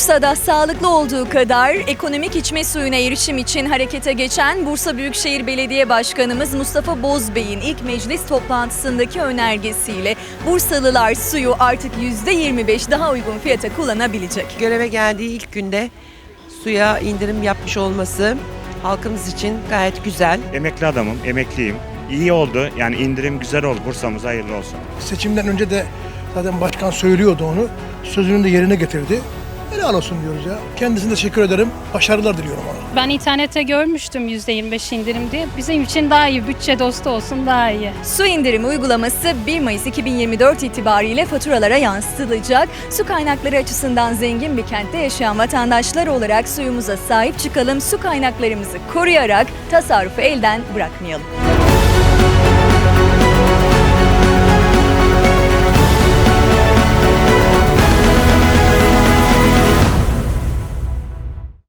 Bursa'da sağlıklı olduğu kadar ekonomik içme suyuna erişim için harekete geçen Bursa Büyükşehir Belediye Başkanımız Mustafa Bozbey'in ilk meclis toplantısındaki önergesiyle Bursalılar suyu artık %25 daha uygun fiyata kullanabilecek. Göreve geldiği ilk günde suya indirim yapmış olması halkımız için gayet güzel. Emekli adamım, emekliyim. İyi oldu. Yani indirim güzel oldu. Bursa'mıza hayırlı olsun. Seçimden önce de zaten başkan söylüyordu onu. Sözünü de yerine getirdi. Helal olsun diyoruz ya. Kendisine teşekkür ederim. Başarılar diliyorum ona. Ben internette görmüştüm %25 indirim diye. Bizim için daha iyi, bütçe dostu olsun daha iyi. Su indirimi uygulaması 1 Mayıs 2024 itibariyle faturalara yansıtılacak. Su kaynakları açısından zengin bir kentte yaşayan vatandaşlar olarak suyumuza sahip çıkalım, su kaynaklarımızı koruyarak tasarrufu elden bırakmayalım.